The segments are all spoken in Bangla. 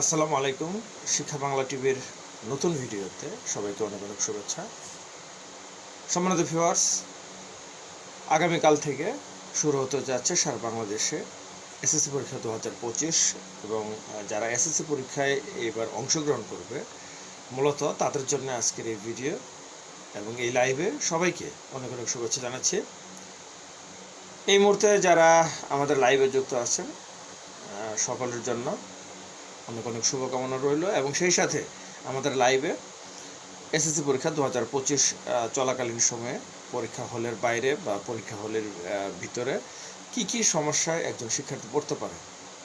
আসসালামু আলাইকুম, শিক্ষা বাংলা টিভির নতুন ভিডিওতে সবাইকে অনেক অনেক শুভেচ্ছা। সম্মানিত ভিউয়ার্স আগামীকাল থেকে শুরু হতে যাচ্ছে সারা বাংলাদেশে এসএসসি পরীক্ষা দু হাজার পঁচিশ এবং যারা এসএসসি পরীক্ষায় এবার অংশগ্রহণ করবে, মূলত তাদের জন্য আজকের এই ভিডিও এবং এই লাইভে সবাইকে অনেক অনেক শুভেচ্ছা জানাচ্ছি। এই মুহূর্তে যারা আমাদের লাইভে যুক্ত আছেন সকলের জন্য অনেক অনেক শুভকামনা রইল এবং সেই সাথে আমাদের লাইভে এসএসসি পরীক্ষা দু হাজার পঁচিশ চলাকালীন সময়ে পরীক্ষা হলের বাইরে বা পরীক্ষা হলের ভিতরে কি কি সমস্যায় একজন শিক্ষার্থী পড়তে পারে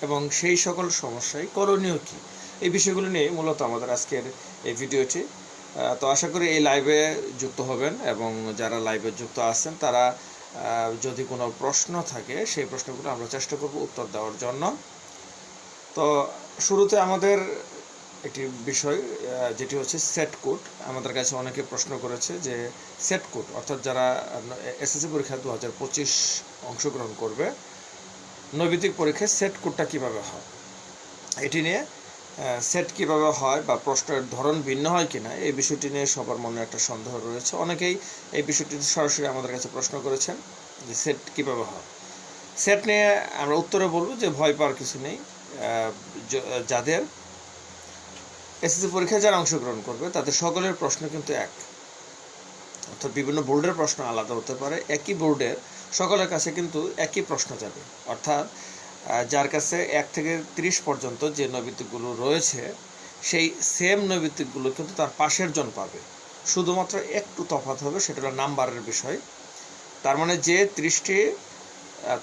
এবং সেই সকল সমস্যায় করণীয় কি? এই বিষয়গুলো নিয়ে মূলত আমাদের আজকের এই ভিডিওটি তো আশা করি এই লাইভে যুক্ত হবেন এবং যারা লাইভে যুক্ত আছেন তারা যদি কোনো প্রশ্ন থাকে সেই প্রশ্নগুলো আমরা চেষ্টা করব উত্তর দেওয়ার জন্য। তো শুরুতে আমাদের একটি বিষয় যেটি হচ্ছে সেট কোড আমাদের কাছে অনেকে প্রশ্ন করেছে যে সেট কোড অর্থাৎ যারা এসএসসি পরীক্ষা দু হাজার পঁচিশ অংশগ্রহণ করবে নৈবিতিক পরীক্ষায় সেট কোডটা কীভাবে হয়? এটি নিয়ে সেট কীভাবে হয় বা প্রশ্নের ধরন ভিন্ন হয় কিনা, এই বিষয়টি নিয়ে সবার মনে একটা সন্দেহ রয়েছে। অনেকেই এই বিষয়টি সরাসরি আমাদের কাছে প্রশ্ন করেছেন যে সেট কীভাবে হয়? সেট নিয়ে আমরা উত্তরে বলব যে ভয় পাওয়ার কিছু নেই। যাদের এসএসসি পরীক্ষায় যারা অংশগ্রহণ করবে, তাদের সকলের প্রশ্ন কিন্তু এক। অর্থাৎ বিভিন্ন বোর্ডের প্রশ্ন আলাদা হতে পারে, একই বোর্ডের সকলের কাছে কিন্তু একই প্রশ্ন যাবে। অর্থাৎ যার কাছে এক থেকে ত্রিশ পর্যন্ত যে নৈবিত্তিকগুলো রয়েছে, সেই সেম নৈবিত্তিকগুলো কিন্তু তার পাশের জন পাবে। শুধুমাত্র একটু তফাৎ হবে, সেটা হলো নাম্বারের বিষয়। তার মানে যে ত্রিশটি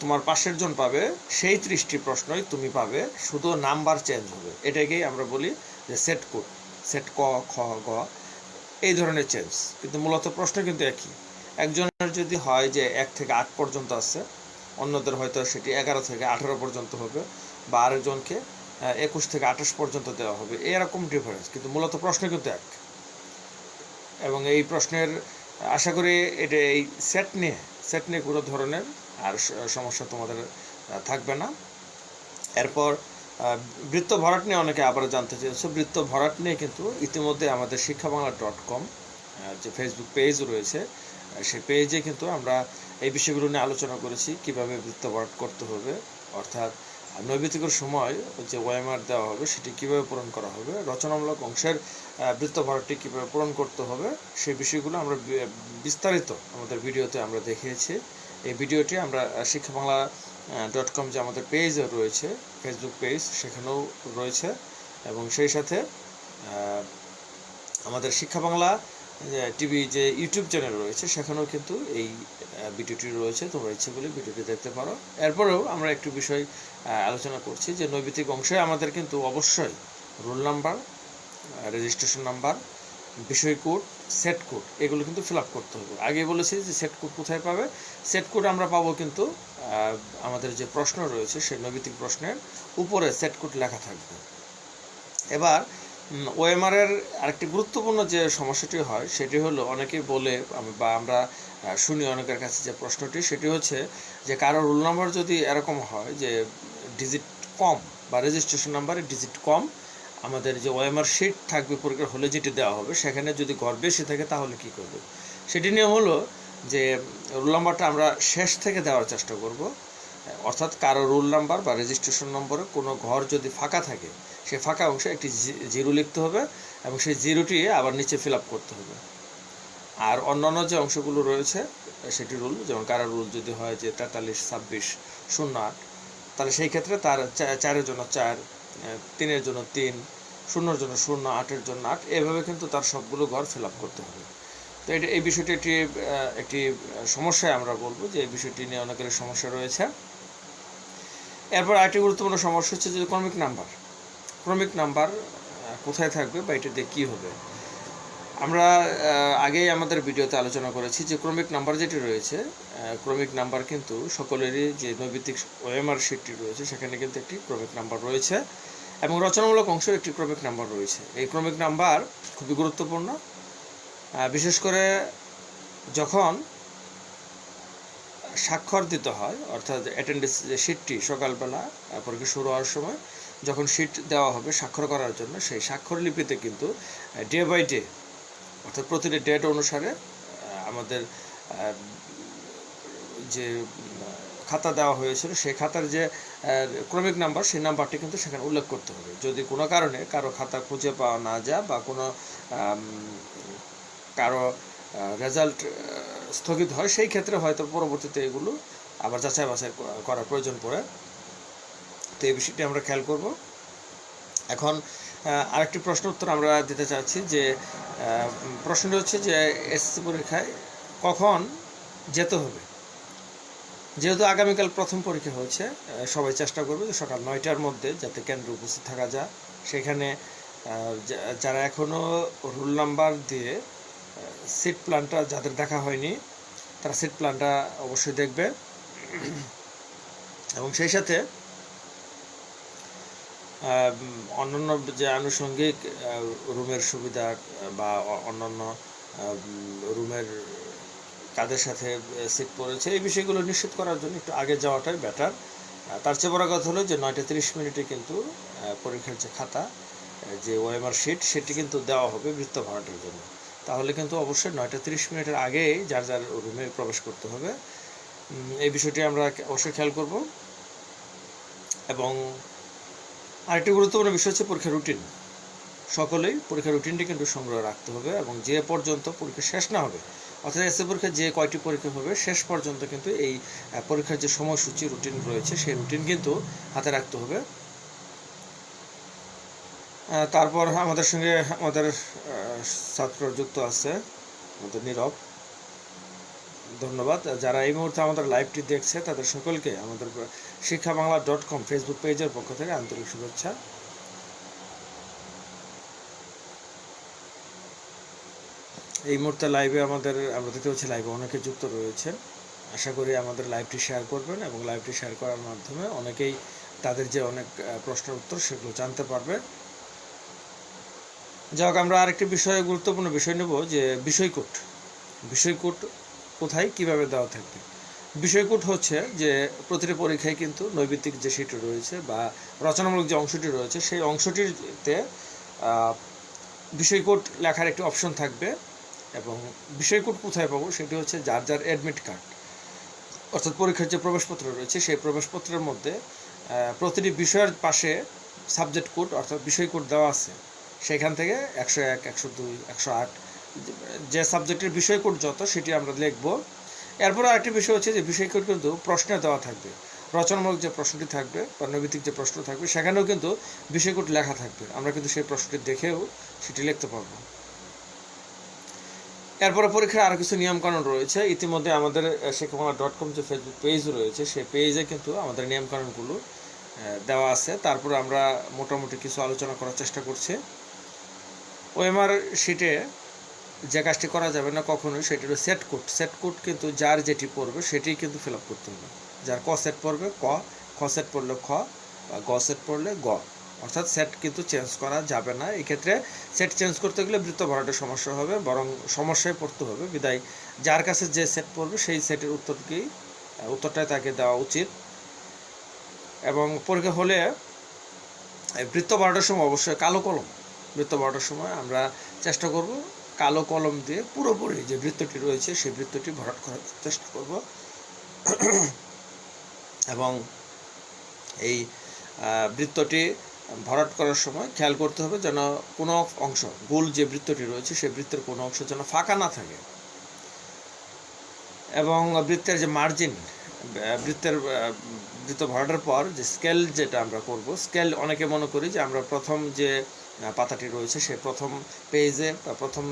তোমার পাশের জন পাবে, সেই ত্রিশটি প্রশ্নই তুমি পাবে, শুধু নাম্বার চেঞ্জ হবে। এটাকেই আমরা বলি যে সেট কোড সেট ক, খ, গ, এই ধরনের চেঞ্জ কিন্তু মূলত প্রশ্ন কিন্তু একই। একজনের যদি হয় যে এক থেকে আট পর্যন্ত আছে, অন্যদের হয়তো সেটি এগারো থেকে আঠারো পর্যন্ত হবে, বা আরেকজনকে একুশ থেকে আঠাশ পর্যন্ত দেওয়া হবে। এরকম ডিফারেন্স কিন্তু মূলত প্রশ্ন কিন্তু এক। এবং এই প্রশ্নের, আশা করি এটা এই সেট নিয়ে সেট নিয়ে কোনো ধরনের আর সমস্যা তোমাদের থাকবে না। এরপর বৃত্ত ভরাট নিয়ে অনেকে আবার জানতে চেয়েছে। বৃত্ত ভরাট নিয়ে কিন্তু ইতিমধ্যে আমাদের শিক্ষা বাংলা ডট কম যে ফেসবুক পেজ রয়েছে সেই পেজে কিন্তু আমরা এই বিষয়গুলো নিয়ে আলোচনা করেছি, কীভাবে বৃত্ত ভরাট করতে হবে। অর্থাৎ নৈবিতিকের সময় যে ওয়াইমার দেওয়া হবে, সেটি কীভাবে পূরণ করা হবে, রচনামূলক অংশের বৃত্ত ভরাটটি কীভাবে পূরণ করতে হবে, সেই বিষয়গুলো আমরা বিস্তারিত আমাদের ভিডিওতে আমরা দেখিয়েছি। এই ভিডিওটি আমরা শিক্ষা বাংলা ডট কম যে আমাদের পেজ রয়েছে ফেসবুক পেজ সেখানেও রয়েছে। এবং সেই সাথে আমাদের শিক্ষা বাংলা টিভি যে ইউটিউব চ্যানেল রয়েছে, সেখানেও কিন্তু এই ভিডিওটি রয়েছে। তোমরা ইচ্ছে করলে ভিডিওটি দেখতে পারো। এরপরেও আমরা একটু বিষয় আলোচনা করছি যে নৈবিতিক অংশে আমাদের কিন্তু অবশ্যই রোল নাম্বার রেজিস্ট্রেশন নাম্বার বিষয় কোড সেট কোড এগুলো কিন্তু ফিল আপ করতে হবে। আগে বলেছি যে সেট কোড কোথায় পাবে? সেট কোড আমরা পাবো কিন্তু আমাদের যে প্রশ্ন রয়েছে, সেই নৈবিতিক প্রশ্নের উপরে সেট কোড লেখা থাকবে। এবার ওএমআর এর আরেকটি গুরুত্বপূর্ণ যে সমস্যাটি হয়, সেটি হলো অনেকেই বলে বা আমরা শুনি অনেকের কাছে যে প্রশ্নটি, সেটি হচ্ছে যে কারও রোল নাম্বার যদি এরকম হয় যে ডিজিট কম বা রেজিস্ট্রেশন নাম্বারে ডিজিট কম আমাদের যে ওএমআর শিট থাকবে, পরীক্ষার হলে যেটি দেওয়া হবে, সেখানে যদি ঘর বেশি থাকে তাহলে কি করবে? সেটি নিয়ে হলো যে রোল নাম্বারটা আমরা শেষ থেকে দেওয়ার চেষ্টা করব। অর্থাৎ কারও রোল নাম্বার বা রেজিস্ট্রেশন নম্বরে কোনো ঘর যদি ফাঁকা থাকে, সে ফাঁকা অংশে একটি জিরো লিখতে হবে এবং সেই জিরোটি আবার নিচে ফিল আপ করতে হবে। আর অন্যান্য যে অংশগুলো রয়েছে, সেটি রুল, যেমন কারও রুল যদি হয় যে তেতাল্লিশ, ছাব্বিশ, শূন্য আট, তাহলে সেই ক্ষেত্রে তার চারের জন্য চার তিনের জন্য তিন, শূন্যর জন্য শূন্য, আটের জন্য আট, এভাবে কিন্তু তার সবগুলো ঘর ফিল আপ করতে হবে। তো এটা, এই বিষয়টি একটি একটি সমস্যায় আমরা বলব যে এই বিষয়টি নিয়ে অনেকের সমস্যা রয়েছে। এরপর আরেকটি গুরুত্বপূর্ণ সমস্যা হচ্ছে যে ক্রমিক নাম্বার। ক্রমিক নাম্বার কোথায় থাকবে বা এটা দিয়ে কী হবে? আমরা আগেই আমাদের ভিডিওতে আলোচনা করেছি যে ক্রমিক নাম্বার যেটি রয়েছে ক্রমিক নাম্বার কিন্তু সকলেরই যে নৈবিত্তিক ওএমআর শিটটি রয়েছে, সেখানে কিন্তু একটি ক্রমিক নাম্বার রয়েছে। এবং রচনামূলক অংশেও একটি ক্রমিক নাম্বার রয়েছে। এই ক্রমিক নাম্বার খুবই গুরুত্বপূর্ণ। বিশেষ করে যখন স্বাক্ষর দিতে হয়, অর্থাৎ অ্যাটেন্ডেন্স যে শিটটি সকালবেলা পরীক্ষা শুরু হওয়ার সময়, যখন শিট দেওয়া হবে স্বাক্ষর করার জন্য, সেই স্বাক্ষর লিপিতে কিন্তু ডে বাই ডে অর্থাৎ প্রতিটি ডেট অনুসারে আমাদের যে খাতা দেওয়া হয়েছিল, সেই খাতার যে ক্রমিক নাম্বার, সেই নাম্বারটি কিন্তু সেখানে উল্লেখ করতে হবে। যদি কোনো কারণে কারও খাতা খুঁজে পাওয়া না যায় বা কোনো কারও রেজাল্ট স্থগিত হয়, সেই ক্ষেত্রে হয়তো পরবর্তীতে এগুলো আবার যাচাই বাছাই করার প্রয়োজন পড়ে। তো এই বিষয়টি আমরা খেয়াল করব। এখন আরেকটি প্রশ্ন উত্তর আমরা দিতে চাচ্ছি যে প্রশ্নটি হচ্ছে যে, এসএসসি পরীক্ষায় কখন যেতে হবে? যেহেতু আগামীকাল প্রথম পরীক্ষা হয়েছে সবাই চেষ্টা করবে যে সকাল নয়টার মধ্যে যাতে কেন্দ্রে উপস্থিত থাকা যায়। সেখানে যারা এখনও রুল নাম্বার দিয়ে সিট প্ল্যানটা যাদের দেখা হয়নি, তারা সিট প্ল্যানটা অবশ্যই দেখবে। এবং সেই সাথে অন্যান্য যে আনুষঙ্গিক রুমের সুবিধা বা অন্যান্য রুমের কাদের সাথে সিট পড়েছে এই বিষয়গুলো নিশ্চিত করার জন্য একটু আগে যাওয়াটাই বেটার তার চেয়ে বড় কথা হলো যে নয়টা তিরিশ মিনিটে কিন্তু পরীক্ষার যে খাতা যে ওএমআর শিট সেটি কিন্তু দেওয়া হবে বৃত্ত ভাড়াটের জন্য। তাহলে কিন্তু অবশ্যই নয়টা তিরিশ মিনিটের আগেই যার যার রুমে প্রবেশ করতে হবে। এই বিষয়টি আমরা অবশ্যই খেয়াল করব। এবং আরেকটি গুরুত্বপূর্ণ বিষয় হচ্ছে পরীক্ষার রুটিন সকলেই পরীক্ষার রুটিনটি কিন্তু সংগ্রহ রাখতে হবে এবং যে পর্যন্ত পরীক্ষা শেষ না হবে অর্থাৎ এসএ পরীক্ষা যে কয়টি পরীক্ষা হবে, শেষ পর্যন্ত কিন্তু এই পরীক্ষার যে সময়সূচি রুটিন রয়েছে, সেই রুটিন কিন্তু হাতে রাখতে হবে। তারপর আমাদের সঙ্গে আমাদের ছাত্র যুক্ত আছে, আমাদের নীরব। ধন্যবাদ। যারা এই মুহূর্তে আমাদের লাইভটি দেখছে, তাদের সকলকে আমাদের Shiksha Bangla dot com Facebook পেজের পক্ষ থেকে আন্তরিক শুভেচ্ছা। এই মুহূর্তে লাইভে আমাদের, আমরা দেখতে পাচ্ছি লাইভে অনেকে যুক্ত রয়েছেন। আশা করি আমাদের লাইভটি শেয়ার করবেন এবং লাইভটি শেয়ার করার মাধ্যমে অনেকেই তাদের যে অনেক প্রশ্নের উত্তর সেগুলো জানতে পারবে যাই আমরা আরেকটি বিষয়ে গুরুত্বপূর্ণ বিষয় নেব, যে বিষয়কোট। বিষয়কোট কোথায়, কীভাবে দেওয়া থাকবে? বিষয়কোট হচ্ছে যে প্রতিটি পরীক্ষায় কিন্তু নৈবিত্তিক যে সেটি রয়েছে বা রচনামূলক যে অংশটি রয়েছে, সেই অংশটিতে বিষয়কোট লেখার একটি অপশন থাকবে। এবং বিষয়কোট কোথায় পাবো সেটি হচ্ছে যার যার অ্যাডমিট কার্ড অর্থাৎ পরীক্ষার যে প্রবেশপত্র রয়েছে, সেই প্রবেশপত্রের মধ্যে প্রতিটি বিষয়ের পাশে সাবজেক্ট কোড অর্থাৎ বিষয় কোড দেওয়া আছে। সেখান থেকে একশো এক, একশো দুই, একশো আট, যে সাবজেক্টের বিষয় কোড যত, সেটি আমরা লিখব। এরপর আরেকটি বিষয় হচ্ছে যে বিষয় কোড কিন্তু প্রশ্নে দেওয়া থাকবে। রচনামূলক যে প্রশ্নটি থাকবে বা যে প্রশ্ন থাকবে, সেখানেও কিন্তু বিষয় কোড লেখা থাকবে। আমরা কিন্তু সেই প্রশ্নটি দেখেও সেটি লিখতে পারব। এরপরে পরীক্ষার আরও কিছু নিয়মকানুন রয়েছে। ইতিমধ্যে আমাদের শিক্ষাবাংলা ডট কম যে ফেসবুক পেজ রয়েছে সেই পেজে কিন্তু আমাদের নিয়মকানুনগুলো দেওয়া আছে। তারপর আমরা মোটামুটি কিছু আলোচনা করার চেষ্টা করছি। ওএমআর শিটে যে কাজটি করা যাবে না কখনোই, সেটি সেট কোড সেট কোড কিন্তু যার যেটি পড়বে সেটি কিন্তু ফিল আপ করতে হবে। যার ক সেট পড়বে, ক, খ সেট পড়লে খ, বা গ সেট পড়লে গ। অর্থাৎ সেট কিন্তু চেঞ্জ করা যাবে না। এক্ষেত্রে সেট চেঞ্জ করতে গেলে বৃত্ত ভরাটের সমস্যা হবে, বরং সমস্যায় পড়তে হবে। বিদায়, যার কাছে যে সেট পড়বে, সেই সেটের উত্তরকেই উত্তরটাই তাকে দেওয়া উচিত। এবং পরীক্ষা হলে বৃত্ত ভরাটের সময় অবশ্যই কালো কলম। বৃত্ত ভরাটের সময় আমরা চেষ্টা করব কালো কলম দিয়ে পুরোপুরি যে বৃত্তটি রয়েছে, সেই বৃত্তটি ভরাট করার চেষ্টা করব। এবং এই বৃত্তটি ভরাট করার সময় খেয়াল করতে হবে যেন কোনো অংশ, গোল যে বৃত্তটি রয়েছে সেই বৃত্তের কোনো অংশ যেন ফাঁকা না থাকে। এবং বৃত্তের যে মার্জিন বৃত্তের, বৃত্ত ভরাটার পর যে স্কেল যেটা আমরা করব স্কেল অনেকে মনে করি যে আমরা প্রথম যে পাতাটি রয়েছে সে প্রথম পেজে বা প্রথম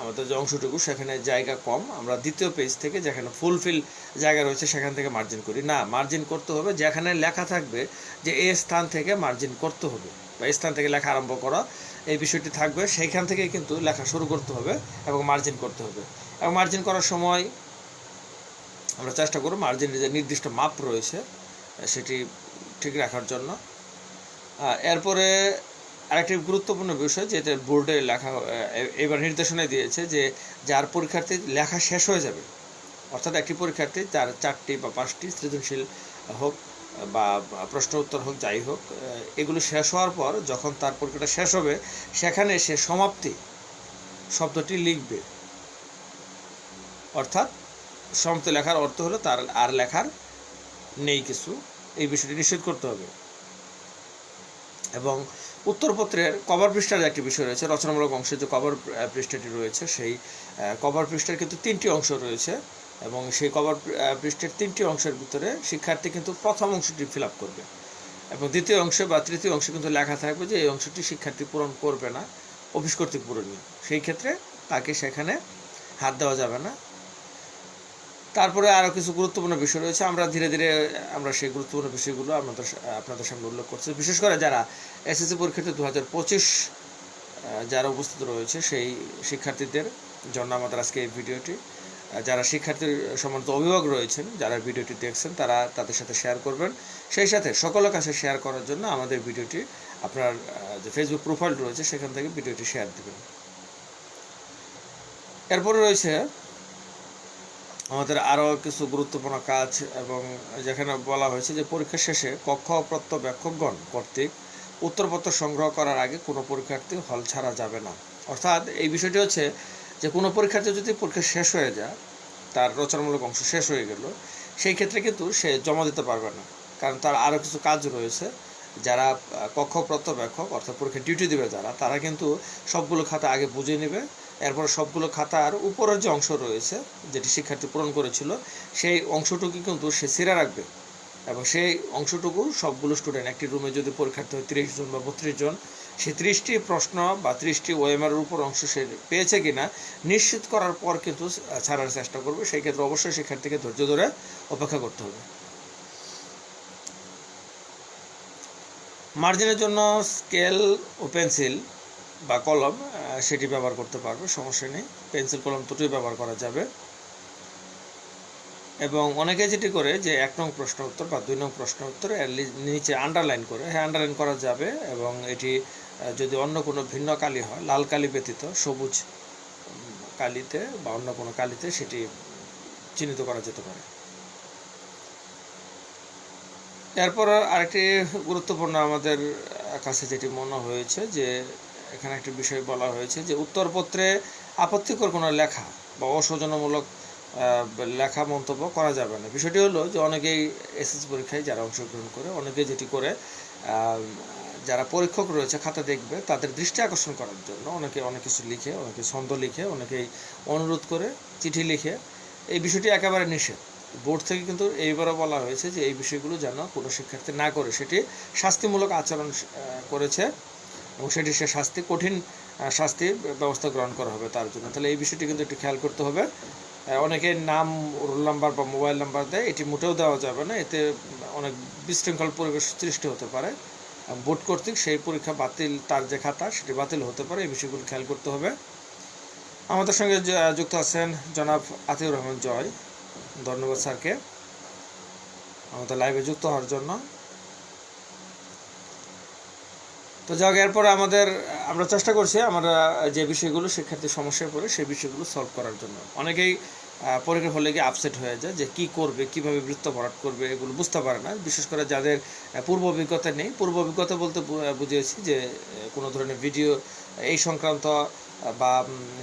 আমাদের যে অংশটুকু, সেখানে জায়গা কম। আমরা দ্বিতীয় পেজ থেকে যেখানে ফুলফিল জায়গা রয়েছে, সেখান থেকে মার্জিন করি। না মার্জিন করতে হবে, যেখানে লেখা থাকবে যে এই স্থান থেকে মার্জিন করতে হবে বা স্থান থেকে লেখা আরম্ভ করা, এই বিষয়টি থাকবে। সেইখান থেকে কিন্তু লেখা শুরু করতে হবে এবং মার্জিন করতে হবে। এবং মার্জিন করার সময় আমরা চেষ্টা করব মার্জিনের যে নির্দিষ্ট মাপ রয়েছে, সেটি ঠিক রাখার জন্য। এরপরে আরেকটি গুরুত্বপূর্ণ বিষয় যেটা বোর্ডে লেখা এবার নির্দেশনা দিয়েছে যে যার পরীক্ষার্থী লেখা শেষ হয়ে যাবে, অর্থাৎ একটি পরীক্ষার্থী তার চারটি বা পাঁচটি সৃজনশীল হোক বা প্রশ্ন উত্তর হোক, যাই হোক, এগুলো শেষ হওয়ার পর যখন তার পরীক্ষাটা শেষ হবে, সেখানে সে সমাপ্তি শব্দটি লিখবে। অর্থাৎ সমাপ্তি লেখার অর্থ হলো তার আর লেখার নেই কিছু। এই বিষয়টি নিশ্চিত করতে হবে। এবং উত্তরপত্রের কভার পৃষ্ঠার একটি বিষয় রয়েছে, রচনামূলক অংশে যে কভার পৃষ্ঠাটি রয়েছে সেই কভার পৃষ্ঠার কিন্তু তিনটি অংশ রয়েছে এবং সেই কভার পৃষ্ঠের তিনটি অংশের ভিতরে শিক্ষার্থী কিন্তু প্রথম অংশটি ফিল আপ করবে এবং দ্বিতীয় অংশে বা তৃতীয় অংশে কিন্তু লেখা থাকবে যে এই অংশটি শিক্ষার্থী পূরণ করবে না, অফিস কর্তৃক পূরণীয়। সেই ক্ষেত্রে তাকে সেখানে হাত দেওয়া যাবে না। তারপরে আরও কিছু গুরুত্বপূর্ণ বিষয় রয়েছে। আমরা ধীরে ধীরে, আমরা সেই গুরুত্বপূর্ণ বিষয়গুলো আমাদের আপনাদের সামনে উল্লেখ করছি। বিশেষ করে যারা এসএসসি পরীক্ষার্থী দু হাজার পঁচিশ যারা উপস্থিত রয়েছে, সেই শিক্ষার্থীদের জন্য আমাদের আজকে এই ভিডিওটি যারা শিক্ষার্থীর সম্বন্ধে অভিভাবক রয়েছেন, যারা ভিডিওটি দেখছেন, তারা তাদের সাথে শেয়ার করবেন। সেই সাথে সকলের কাছে শেয়ার করার জন্য আমাদের ভিডিওটি, আপনার যে ফেসবুক প্রোফাইল রয়েছে, সেখান থেকে ভিডিওটি শেয়ার দেবেন। এরপরে রয়েছে আমাদের আরও কিছু গুরুত্বপূর্ণ কাজ এবং যেখানে বলা হয়েছে যে পরীক্ষা শেষে কক্ষ প্রত্যবেক্ষকগণ কর্তৃক উত্তরপত্র সংগ্রহ করার আগে কোনো পরীক্ষার্থী হল ছাড়া যাবে না। অর্থাৎ এই বিষয়টি হচ্ছে যে কোনো পরীক্ষার্থী যদি পরীক্ষা শেষ হয়ে যায়, তার রচনামূলক অংশ শেষ হয়ে গেল, সেই ক্ষেত্রে কিন্তু সে জমা দিতে পারবে না। কারণ তার আরও কিছু কাজ রয়েছে। যারা কক্ষ প্রত্যবেক্ষক অর্থাৎ পরীক্ষা ডিউটি দেবে যারা, তারা কিন্তু সবগুলো খাতা আগে বুঝে নেবে এরপর সবগুলো খাতার উপরের যে অংশ রয়েছে, যেটি শিক্ষার্থী পূরণ করেছিল, সেই অংশটুকু কিন্তু সে সিরা রাখবে। এবং সেই অংশটুকু সবগুলো স্টুডেন্ট একটি রুমে যদি পরীক্ষার্থী হয় তিরিশ জন বা বত্রিশ জন, সে ত্রিশটি প্রশ্ন বা ত্রিশটি ওএমআর উপর অংশ সে পেয়েছে কিনা নিশ্চিত করার পর কিন্তু ছাড়ার চেষ্টা করবে। সেই ক্ষেত্রে অবশ্যই শিক্ষার্থীকে ধৈর্য ধরে অপেক্ষা করতে হবে। মার্জিনের জন্য স্কেল ও পেন্সিল বা কলম সেটি ব্যবহার করতে পারবে, সমস্যা নেই। পেন্সিল, কলম দুটোই ব্যবহার করা যাবে। এবং অনেকে যেটি করে যে এক নং প্রশ্ন উত্তর বা দুই নং প্রশ্ন উত্তর এর নিচে আন্ডারলাইন করে হ্যাঁ আন্ডারলাইন করা যাবে এবং এটি যদি অন্য কোনো ভিন্ন কালি হয়, লাল কালি ব্যতীত, সবুজ কালিতে বা অন্য কোনো কালিতে সেটি চিহ্নিত করা যেতে পারে। এরপর আরেকটি গুরুত্বপূর্ণ আমাদের কাছে যেটি মনে হয়েছে যে এখানে একটি বিষয় বলা হয়েছে যে উত্তরপত্রে আপত্তিকর কোনো লেখা বা অসৌজন্যমূলক লেখা মন্তব্য করা যাবে না। বিষয়টি হলো যে অনেকেই এসএসসি পরীক্ষায় যারা অংশগ্রহণ করে অনেকে যেটি করে যারা পরীক্ষক রয়েছে, খাতা দেখবে, তাদের দৃষ্টি আকর্ষণ করার জন্য অনেকে অনেক কিছু লিখে, অনেকে ছন্দ লিখে, অনেকেই অনুরোধ করে চিঠি লিখে। এই বিষয়টি একেবারে নিষেধ। বোর্ড থেকে কিন্তু এইবারও বলা হয়েছে যে এই বিষয়গুলো যেন কোনো শিক্ষার্থী না করে, সেটি শাস্তিমূলক আচরণ করেছে। এবং সেটি সে শাস্তি, কঠিন শাস্তির ব্যবস্থা গ্রহণ করা হবে তার জন্য। তাহলে এই বিষয়টি কিন্তু একটু খেয়াল করতে হবে। অনেকে নাম, রোল নাম্বার বা মোবাইল নাম্বার দেয়, এটি মোটেও দেওয়া যাবে না। এতে অনেক বিশৃঙ্খল পরিবেশ সৃষ্টি হতে পারে। বোর্ড কর্তৃক সেই পরীক্ষা বাতিল, তার যে খাতা, সেটি বাতিল হতে পারে। এই বিষয়গুলো খেয়াল করতে হবে। আমাদের সঙ্গে যুক্ত আছেন জনাব আতিউর রহমান জয়। ধন্যবাদ স্যারকে। আমাদের লাইভে যুক্ত হওয়ার জন্য। তো যাক এরপরে আমাদের আমরা চেষ্টা করছি আমরা যে বিষয়গুলো শিক্ষার্থীর সমস্যায় পড়ে সেই বিষয়গুলো সলভ করার জন্য। অনেকেই আহ, পরীক্ষা হলে গিয়ে আপসেট হয়ে যায় যে কি করবে কীভাবে বৃত্ত ভরাট করবে এগুলো বুঝতে পারে না। বিশেষ করে যাদের পূর্ব অভিজ্ঞতা নেই পূর্ব অভিজ্ঞতা বলতে বুঝিয়েছি যে কোনো ধরনের ভিডিও এই সংক্রান্ত বা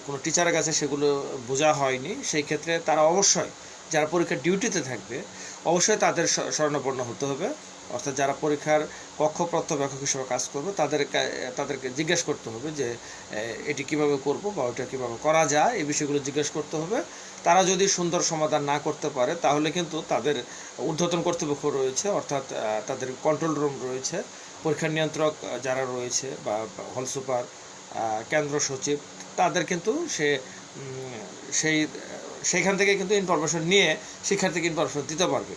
কোনো টিচারের কাছে সেগুলো বোঝা হয়নি সেই ক্ষেত্রে তারা অবশ্যই যারা পরীক্ষার ডিউটিতে থাকবে অবশ্যই তাদের শরণাপন্ন হতে হবে। অর্থাৎ যারা পরীক্ষার কক্ষ প্রত্যবেক্ষক হিসেবে কাজ করবে তাদের তাদেরকে জিজ্ঞেস করতে হবে যে এটি কীভাবে করব বা ওটা কীভাবে করা যায়, এই বিষয়গুলো জিজ্ঞেস করতে হবে। তারা যদি সুন্দর সমাধান না করতে পারে, তাহলে কিন্তু তাদের ঊর্ধ্বতন কর্তৃপক্ষ রয়েছে, অর্থাৎ তাদের কন্ট্রোল রুম রয়েছে। পরীক্ষা নিয়ন্ত্রক যারা রয়েছে বা হল সুপার কেন্দ্র সচিব, তাদের কিন্তু সে সেই সেইখান থেকে কিন্তু ইনফরমেশন নিয়ে শিক্ষার্থীকে ইনফরমেশন দিতে পারবে।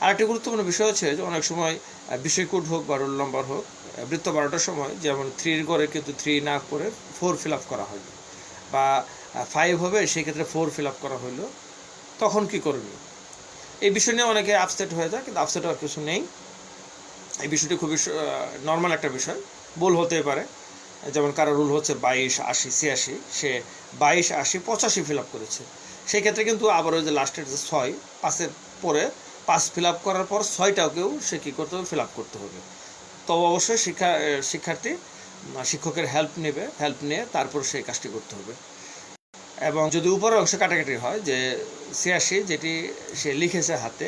আরেকটি গুরুত্বপূর্ণ বিষয় হচ্ছে যে অনেক সময় আহ, বিষয় কোড হোক বা রোল নম্বর হোক বৃত্ত বারোটার সময় যেমন থ্রির করে কিন্তু থ্রি না করে ফোর ফিল আপ করা হয় বা ফাইভ হবে সেই ক্ষেত্রে ফোর ফিল আপ করা হইল তখন কি করবে? এই বিষয় নিয়ে অনেকে আপসেট হয়ে যায় কিন্তু আপসেট হওয়ার কিছু নেই। এই বিষয়টি খুবই নর্মাল একটা বিষয় ভুল হতে পারে। যেমন কারও রুল হচ্ছে বাইশ আশি ছিয়াশি সে বাইশ আশি পঁচাশি ফিল আপ করেছে। সেই ক্ষেত্রে কিন্তু আবার ওই যে লাস্টের যে ছয় পাঁচের পরে পাঁচ ফিল আপ করার পর ছয়টাকেও সে কী করতে হবে ফিল আপ করতে হবে। তবে অবশ্যই শিক্ষা শিক্ষার্থী শিক্ষকের হেল্প নেবে হেল্প নিয়ে তারপর সেই কাজটি করতে হবে। এবং যদি উপরের অংশে কাটাকাটি হয়, যে ছিয়াশি যেটি সে লিখেছে হাতে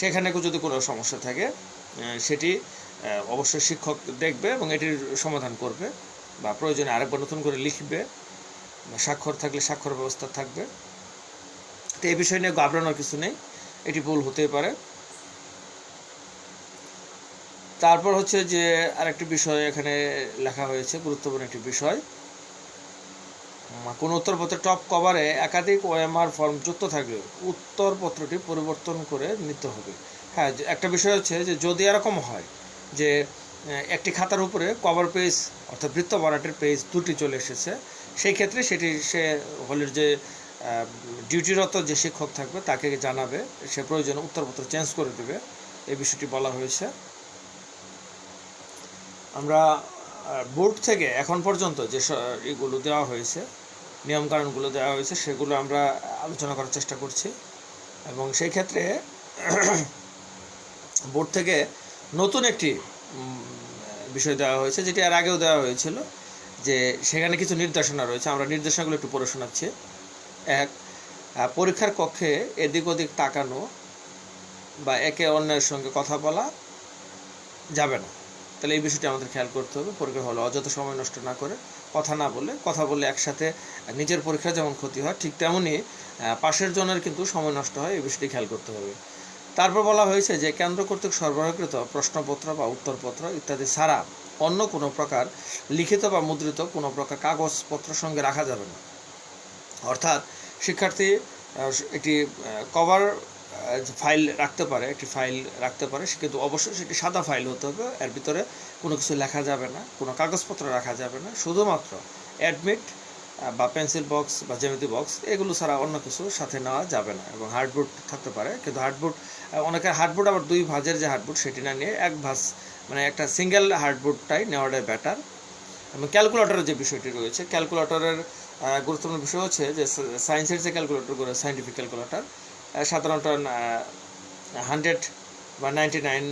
সেখানে যদি কোনো সমস্যা থাকে সেটি অবশ্যই শিক্ষক দেখবে এবং এটির সমাধান করবে বা প্রয়োজনে আরেকবার নতুন করে লিখবে। স্বাক্ষর থাকলে স্বাক্ষর ব্যবস্থা থাকবে। তো এই বিষয় নিয়ে ঘাবড়ানোর কিছু নেই। এটি ভুল হতেই পারে। তারপর হচ্ছে যে আরেকটি বিষয় এখানে লেখা হয়েছে, গুরুত্বপূর্ণ একটি বিষয়। কোন উত্তরপত্রের টপ কভারে একাধিক ওএমআর ফর্ম যুক্ত থাকলে উত্তরপত্রটি পরিবর্তন করে নিতে হবে। হ্যাঁ একটা বিষয় হচ্ছে যে যদি এরকম হয় যে একটি খাতার উপরে কভার পেজ অর্থাৎ বৃত্ত বরাটের পেজ দুটি চলে এসেছে, সেই ক্ষেত্রে সেটি সে হলের যে ডিউটিরত যে শিক্ষক থাকবে, তাকে জানাবে, সে প্রয়োজনে উত্তরপত্র চেঞ্জ করে দেবে। এই বিষয়টি বলা হয়েছে। আমরা বোর্ড থেকে এখন পর্যন্ত যে এগুলো দেওয়া হয়েছে, নিয়মকানুনগুলো দেওয়া হয়েছে, সেগুলো আমরা আলোচনা করার চেষ্টা করছি। এবং সেই ক্ষেত্রে বোর্ড থেকে নতুন একটি বিষয় দেওয়া হয়েছে, যেটি আর আগেও দেওয়া হয়েছিল, যে সেখানে কিছু নির্দেশনা রয়েছে। আমরা নির্দেশনাগুলো একটু পড়ে শোনাচ্ছি। এক পরীক্ষার কক্ষে এদিক ওদিক তাকানো বা একে অন্যের সঙ্গে কথা বলা যাবে না। তাহলে এই বিষয়টি আমাদের খেয়াল করতে হবে। পরীক্ষা হলে অযথা সময় নষ্ট না করে কথা না বলে, কথা বলে একসাথে নিজের পরীক্ষা যেমন ক্ষতি হয়, ঠিক তেমনই পাশের জনের কিন্তু সময় নষ্ট হয়, এই বিষয়টি খেয়াল করতে হবে। তারপর বলা হয়েছে যে কেন্দ্র কর্তৃক সরবরাহকৃত প্রশ্নপত্র বা উত্তরপত্র ইত্যাদি ছাড়া অন্য কোনো প্রকার লিখিত বা মুদ্রিত কোনো প্রকার কাগজপত্র সঙ্গে রাখা যাবে না। অর্থাৎ শিক্ষার্থী একটি কভার ফাইল রাখতে পারে, একটি ফাইল রাখতে পারে, সে কিন্তু অবশ্যই সেটি সাদা ফাইল হতে হবে। এর ভিতরে কোনো কিছু লেখা যাবে না, কোনো কাগজপত্র রাখা যাবে না। শুধুমাত্র অ্যাডমিট বা পেন্সিল বক্স বা জ্যামিতি বক্স এগুলো ছাড়া অন্য কিছু সাথে নেওয়া যাবে না, এবং হার্ডবোর্ড থাকতে পারে। কিন্তু হার্ডবোর্ড অনেকের হার্ডবোর্ড আবার দুই ভাঁজের যে হার্ডবোর্ড সেটি না নিয়ে এক ভাঁজ মানে একটা সিঙ্গেল হার্ডবোর্ডটাই নেওয়াটাই বেটার এবং ক্যালকুলেটরের যে বিষয়টি রয়েছে ক্যালকুলেটরের গুরুত্বপূর্ণ বিষয় হচ্ছে যে সায়েন্সের যে ক্যালকুলেটরগুলো সায়েন্টিফিক ক্যালকুলেটর সাধারণত হান্ড্রেড বা নাইনটি নাইন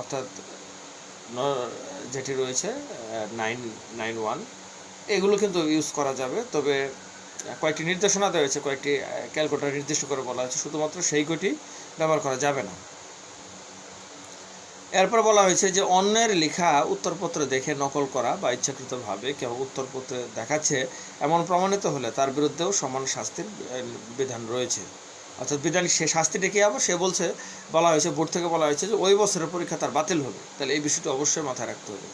অর্থাৎ যেটি রয়েছে নাইন নাইন ওয়ান এগুলো কিন্তু ইউজ করা যাবে। তবে কয়েকটি নির্দেশনা দেওয়া হয়েছে, কয়েকটি ক্যালকুলেটর নির্দিষ্ট করে বলা হয়েছে। শুধুমাত্র সেই কটি ব্যবহার করা যাবে না। এরপর বলা হয়েছে যে অন্যের লেখা উত্তরপত্র দেখে নকল করা বা ইচ্ছাকৃতভাবে কেউ উত্তরপত্রে দেখাচ্ছে এমন প্রমাণিত হলে তার বিরুদ্ধেও সমান শাস্তির বিধান রয়েছে। অর্থাৎ বিধান সে শাস্তিটা কি আবার? সে বলছে, বলা হয়েছে, বোর্ড থেকে বলা হয়েছে যে ওই বছরের পরীক্ষা তার বাতিল হবে। তাহলে এই বিষয়টি অবশ্যই মাথায় রাখতে হবে।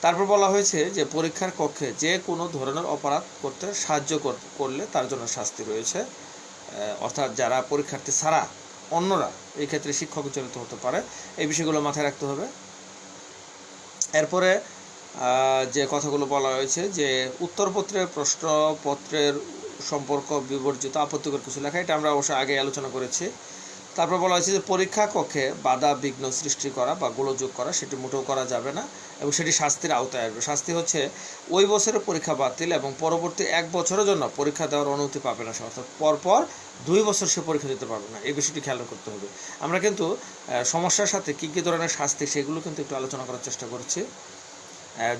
তারপর বলা হয়েছে যে পরীক্ষার কক্ষে যে কোনো ধরনের অপরাধ করতে সাহায্য কর- করলে তার জন্য শাস্তি রয়েছে। অর্থাৎ যারা পরীক্ষার্থী ছাড়া অন্যরা এই ক্ষেত্রে শিক্ষক জড়িত হতে পারে। এই বিষয়গুলো মাথায় রাখতে হবে। এরপরে যে কথাগুলো বলা হয়েছে যে উত্তরপত্রের প্রশ্নপত্রের সম্পর্ক বিবর্জিত, আপত্তিকর কিছু লেখা, এটা আমরা অবশ্য আগে আলোচনা করেছি। তারপর বলা হয়েছে যে পরীক্ষা কক্ষে বাধা বিঘ্ন সৃষ্টি করা বা গোলযোগ করা সেটি মোটেও করা যাবে না এবং সেটি শাস্তির আওতায় আসবে। শাস্তি হচ্ছে ওই বছরের পরীক্ষা বাতিল এবং পরবর্তী এক বছরের জন্য পরীক্ষা দেওয়ার অনুমতি পাবে না অর্থাৎ পরপর দুই বছর সে পরীক্ষা দিতে পারবে না। এই বিষয়টি খেয়াল করতে হবে। আমরা কিন্তু সমস্যার সাথে কী কী ধরনের শাস্তি সেগুলো কিন্তু একটু আলোচনা করার চেষ্টা করছি।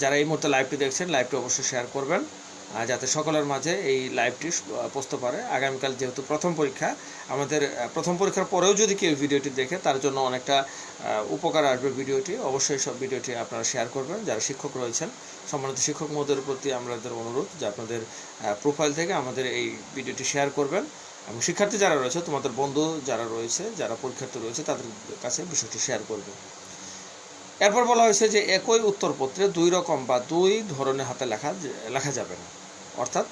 যারা এই মুহূর্তে লাইভটি দেখছেন লাইভটি অবশ্যই শেয়ার করবেন। যাতে সকলের মাঝে এই লাইভটি পৌঁছতে পারে। আগামীকাল যেহেতু প্রথম পরীক্ষা, আমাদের প্রথম পরীক্ষার পরেও যদি কেউ ভিডিওটি দেখে, তার জন্য অনেকটা উপকার আসবে ভিডিওটি। অবশ্যই সব ভিডিওটি আপনারা শেয়ার করবেন। যারা শিক্ষক রয়েছেন, সম্মানিত শিক্ষক মহোদয়ের প্রতি আমাদের অনুরোধ যে আপনাদের প্রোফাইল থেকে আমাদের এই ভিডিওটি শেয়ার করবেন। এবং শিক্ষার্থী যারা রয়েছে, তোমাদের বন্ধু যারা রয়েছে, যারা পরীক্ষার্থী রয়েছে, তাদের কাছে বিষয়টি শেয়ার করবে এরপর বলা হয়েছে যে একই উত্তরপত্রে দুই রকম বা দুই ধরনের হাতে লেখা লেখা যাবে না। অর্থাৎ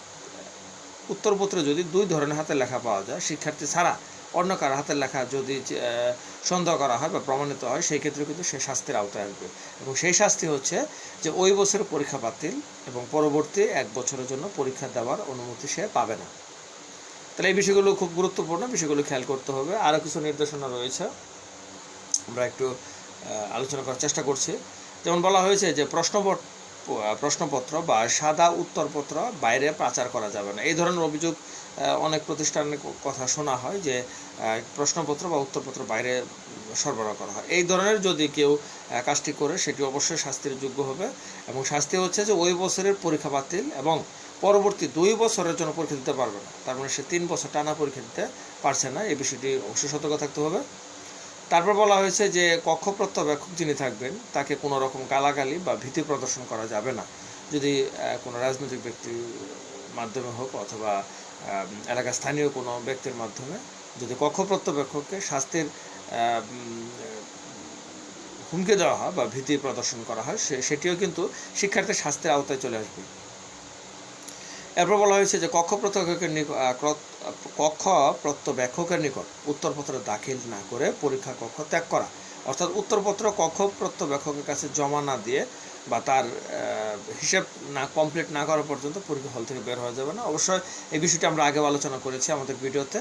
উত্তরপত্রে যদি দুই ধরনের হাতে লেখা পাওয়া যায়, শিক্ষার্থী ছাড়া অন্য কারও হাতের লেখা যদি সন্দেহ করা হয় বা প্রমাণিত হয়, সেই ক্ষেত্রে কিন্তু সে শাস্তির আওতায় আসবে। এবং সেই শাস্তি হচ্ছে যে ওই বছরের পরীক্ষা বাতিল এবং পরবর্তী এক বছরের জন্য পরীক্ষা দেওয়ার অনুমতি সে পাবে না। তাহলে এই বিষয়গুলো খুব গুরুত্বপূর্ণ, বিষয়গুলো খেয়াল করতে হবে। আরও কিছু নির্দেশনা রয়েছে। আমরা একটু আলোচনা করার চেষ্টা করছি। যেমন বলা হয়েছে যে প্রশ্নপত্র প্রশ্নপত্র বা সাদা উত্তরপত্র বাইরে পাচার করা যাবে না। এই ধরনের অভিযোগ অনেক প্রতিষ্ঠানের কথা শোনা হয় যে প্রশ্নপত্র বা উত্তরপত্র বাইরে সরবরাহ করা হয়। এই ধরনের যদি কেউ কাজটি করে, সেটি অবশ্যই শাস্তির যোগ্য হবে এবং শাস্তি হচ্ছে যে ওই বছরের পরীক্ষা বাতিল এবং পরবর্তী দুই বছরের জন্য পরীক্ষা দিতে পারবে না। তার মানে সে তিন বছর টানা পরীক্ষা দিতে পারছে না। এই বিষয়টি অবশ্যই সতর্ক থাকতে হবে। তারপর বলা হয়েছে যে কক্ষ প্রত্যবেক্ষক যিনি থাকবেন তাকে কোনো রকম গালাগালি বা ভীতি প্রদর্শন করা যাবে না। যদি কোনো রাজনৈতিক ব্যক্তির মাধ্যমে হোক অথবা এলাকার স্থানীয় কোনো ব্যক্তির মাধ্যমে যদি কক্ষ প্রত্যবেক্ষককে আহ, হুমকি দেওয়া হয় বা ভীতি প্রদর্শন করা হয় সে সেটিও কিন্তু শিক্ষার্থীর শাস্তির আওতায় চলে আসবে। এরপর বলা হয়েছে যে কক্ষ প্রত্যবেক্ষকের নিকট কক্ষ প্রত্যবেক্ষকের নিকট উত্তরপত্র দাখিল না করে পরীক্ষা কক্ষ ত্যাগ করা। অর্থাৎ উত্তরপত্র কক্ষ প্রত্যবেক্ষকের কাছে জমা না দিয়ে বা তার হিসেব না কমপ্লিট না করা পর্যন্ত পরীক্ষা হল থেকে বের হওয়া যাবে না। অবশ্যই এই বিষয়টি আমরা আগেও আলোচনা করেছি আমাদের ভিডিওতে।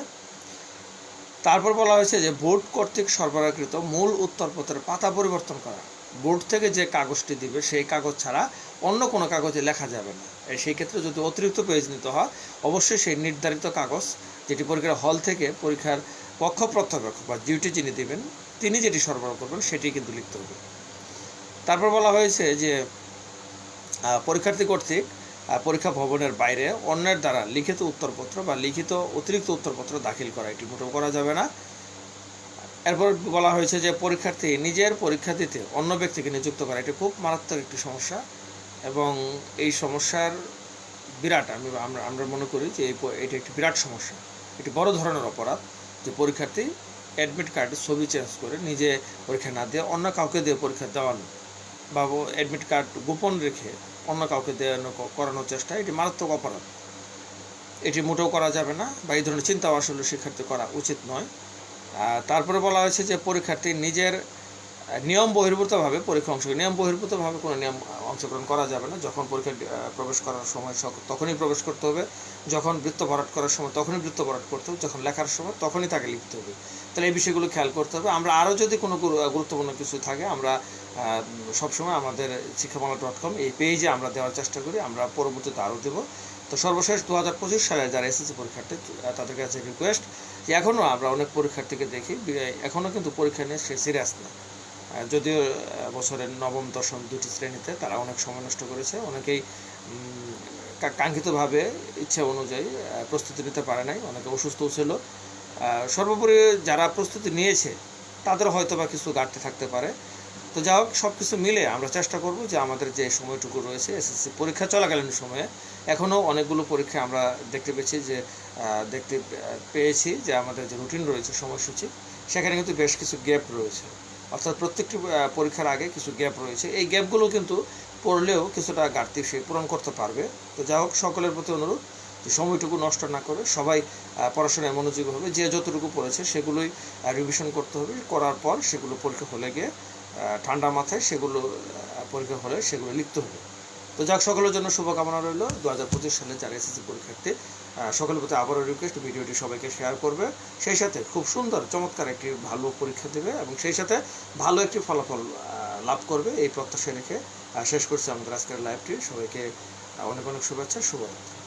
তারপর বলা হয়েছে যে বোর্ড কর্তৃক সরবরাহকৃত মূল উত্তরপত্রের পাতা পরিবর্তন করা। বোর্ড থেকে যে কাগজটি দিবে সেই কাগজ ছাড়া অন্য কোনো কাগজে লেখা যাবে না। সেই ক্ষেত্রে যদি অতিরিক্ত পেজ নিতে হয়, অবশ্যই সেই নির্ধারিত কাগজ যেটি পরীক্ষার হল থেকে পরীক্ষার পক্ষ প্রত্যবেক্ষক বা ডিউটি যিনি দেবেন, তিনি যেটি সরবরাহ করবেন, সেটি কিন্তু লিখতে হবে। তারপর বলা হয়েছে যে পরীক্ষার্থী কর্তৃক পরীক্ষা ভবনের বাইরে অন্যের দ্বারা লিখিত উত্তরপত্র বা লিখিত অতিরিক্ত উত্তরপত্র দাখিল করা এটি মোটেও করা যাবে না। এরপর বলা হয়েছে যে, পরীক্ষার্থী নিজের পরীক্ষা দিতে অন্য ব্যক্তিকে নিযুক্ত করা, এটি খুব মারাত্মক একটি সমস্যা। এবং এই সমস্যার বিরাট, আমি, আমরা আমরা মনে করি যে এটি একটি বিরাট সমস্যা। এটি বড় ধরনের অপরাধ যে পরীক্ষার্থী অ্যাডমিট কার্ডের ছবি চেঞ্জ করে নিজে পরীক্ষা না দিয়ে অন্য কাউকে দিয়ে পরীক্ষা দেওয়ানো বা অ্যাডমিট কার্ড গোপন রেখে অন্য কাউকে দেওয়ানো করানোর চেষ্টা, এটি মারাত্মক অপরাধ। এটি মোটেও করা যাবে না বা এই ধরনের চিন্তাও আসলে শিক্ষার্থী করা উচিত নয়। তারপরে বলা হয়েছে যে পরীক্ষার্থী নিজের নিয়ম বহির্ভূতভাবে, পরীক্ষা অংশ নিয়ম বহির্ভূতভাবে কোনো নিয়ম অংশগ্রহণ করা যাবে না। যখন পরীক্ষা প্রবেশ করার সময় তখনই প্রবেশ করতে হবে। যখন বৃত্ত ভরাট করার সময় তখনই বৃত্ত ভরাট করতে হবে। যখন লেখার সময় তখনই তাকে লিখতে হবে। তাহলে এই বিষয়গুলো খেয়াল করতে হবে। আমরা আরও যদি কোনো গুরুত্বপূর্ণ কিছু থাকে, আমরা সবসময় আমাদের শিক্ষাবাংলা ডট কম এই পেজে আমরা দেওয়ার চেষ্টা করি। আমরা পরবর্তীতে আরও দেবো। তো সর্বশেষ দু হাজার পঁচিশ সালে যারা এসএসসি পরীক্ষার্থী তাদের কাছে রিকোয়েস্ট যে এখনও আমরা অনেক পরীক্ষার্থীকে দেখি। এখনও কিন্তু পরীক্ষা নিয়ে সে সিরিয়াস না। যদিও বছরের নবম, দশম দুটি শ্রেণীতে তারা অনেক সময় নষ্ট করেছে। অনেকেই কাঙ্ক্ষিতভাবে ইচ্ছা অনুযায়ী প্রস্তুতি নিতে পারে নাই, অনেকে অসুস্থও ছিল। সর্বোপরি যারা প্রস্তুতি নিয়েছে, তাদের হয়তো বা কিছু ঘাটতি থাকতে পারে। তো যা হোক সব কিছু মিলে আমরা চেষ্টা করব যে আমাদের যে সময়টুকু রয়েছে, এসএসসি পরীক্ষা চলাকালীন সময়ে এখনও অনেকগুলো পরীক্ষা আমরা দেখতে পেয়েছি যে দেখতে পেয়েছি যে আমাদের যে রুটিন রয়েছে সময়সূচি, সেখানে কিন্তু বেশ কিছু গ্যাপ রয়েছে। অর্থাৎ প্রত্যেকটি পরীক্ষার আগে কিছু গ্যাপ রয়েছে। এই গ্যাপগুলো কিন্তু পড়লেও কিছুটা ঘাটতি সে পূরণ করতে পারবে। তো যা হোক, সকলের প্রতি অনুরোধ যে সময়টুকু নষ্ট না করে সবাই পড়াশোনায় মনোযোগী হবে। যে যতটুকু পড়েছে সেগুলোই রিভিশন করতে হবে। করার পর সেগুলো পরীক্ষা হলে গিয়ে ঠান্ডা মাথায় সেগুলো পরীক্ষা হলে সেগুলো লিখতে হবে। তো যাক, সকলের জন্য শুভকামনা রইল। দু হাজার পঁচিশ সালে যারা এসএসসি পরীক্ষার্থী সকলের প্রতি আবারও রিকোয়েস্ট ভিডিওটি সবাইকে শেয়ার করবে। সেই সাথে খুব সুন্দর, চমৎকার একটি ভালো পরীক্ষা দেবে এবং সেই সাথে ভালো একটি ফলাফল লাভ করবে এই প্রত্যাশা রেখে শেষ করছি আমাদের আজকের লাইভটি সবাইকে অনেক অনেক শুভেচ্ছা, শুভরাত্রি।